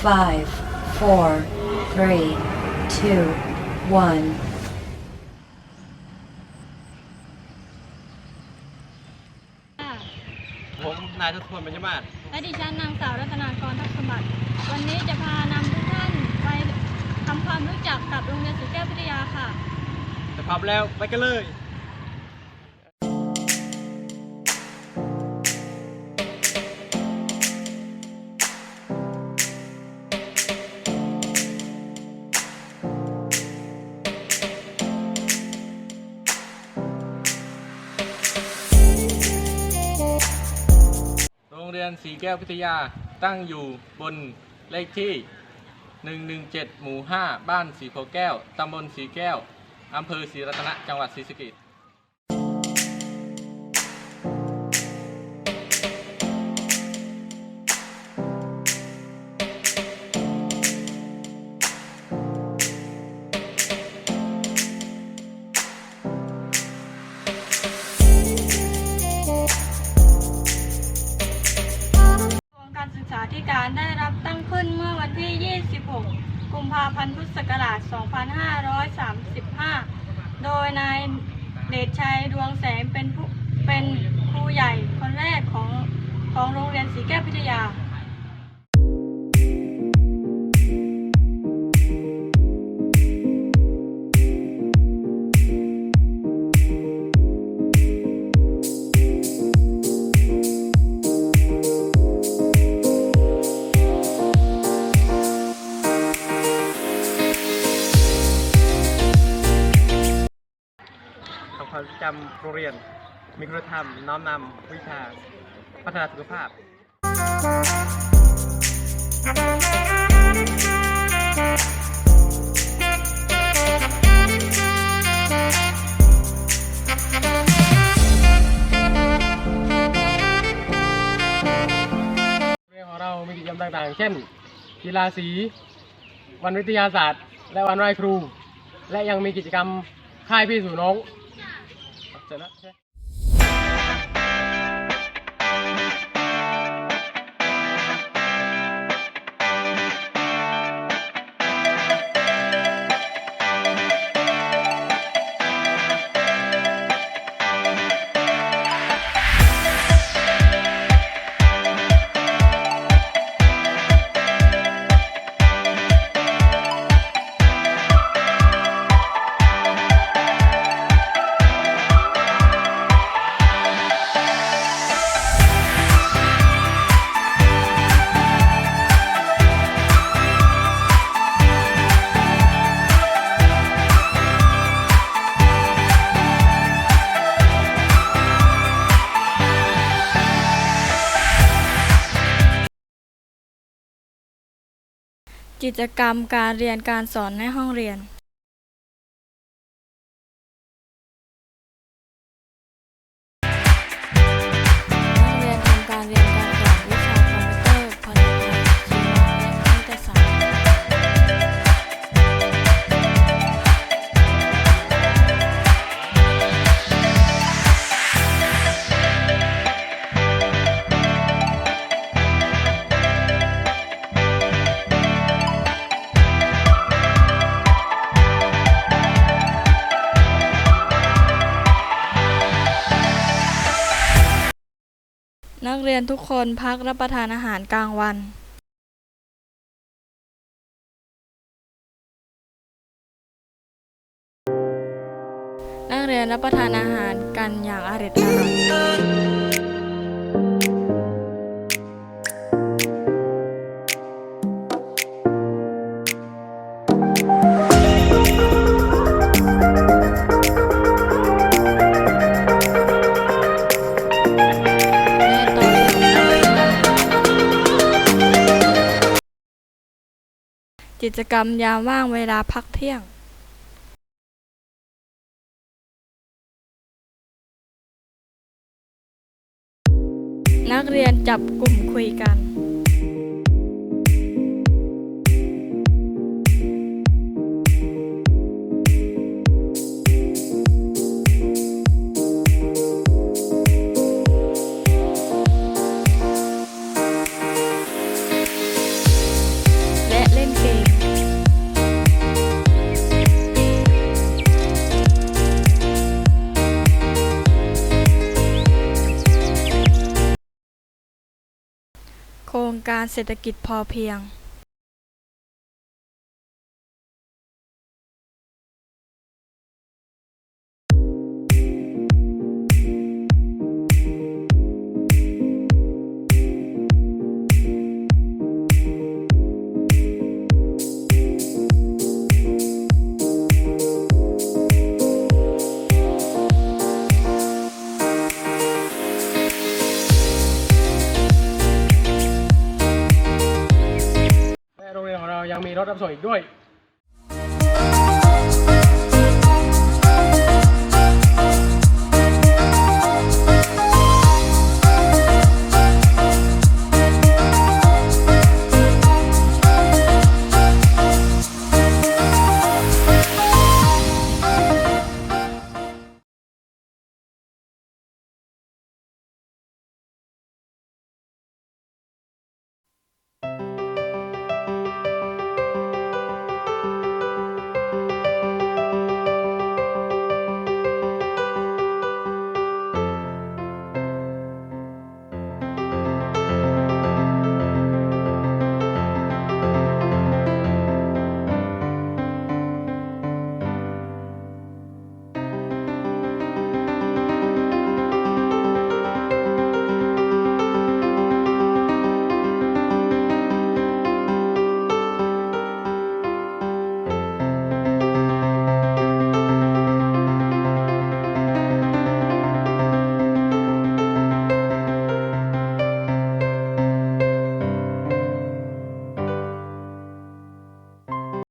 five, four, three, two, one. ผมนายทศพลปัญญมาศและดิฉันนางสาวรัตนากรทัพสมบัติ วันนี้จะพานำทุกท่านไปทำความรู้จักกับโรงเรียนสีแก้วพิทยาค่ะแต่พร้อมแล้วไปกันเลย รงเรียนสีแก้วพิทยาตั้งอยู่บนเลขที่ 117 หมู่ 5 บ้านสีโพแก้ว ตำบลสีแก้ว อำเภอศรีรัตนะ จังหวัดศรีสะเกษ 2535 โดยนายเดชชัยดวงแสงเป็นผู้เป็นครูใหญ่คนแรกของของโรงเรียนสีแก้วพิทยา ความจำโรงเรียน มีคุณธรรม น้อมนำวิชา พัฒนาสุขภาพเรื่องของเรามีกิจกรรมต่างๆ เช่น กีฬาสี วันวิทยาศาสตร์ และวันไหว้ครู และยังมีกิจกรรมค่ายพี่สู่น้อง เกิจกรรมการเรียนการสอนในห้องเรียน ยนทุกคนพักรับประทานอาหารกลางวันนักเรียนรับประทานอาหารกันอย่างอร่อยอร่อย กิจกรรมยามว่างเวลาพักเที่ยงนักเรียนจับกลุ่มคุยกัน การเศรษฐกิจพอเพียง ยังมีรถรับส่งอีกด้วย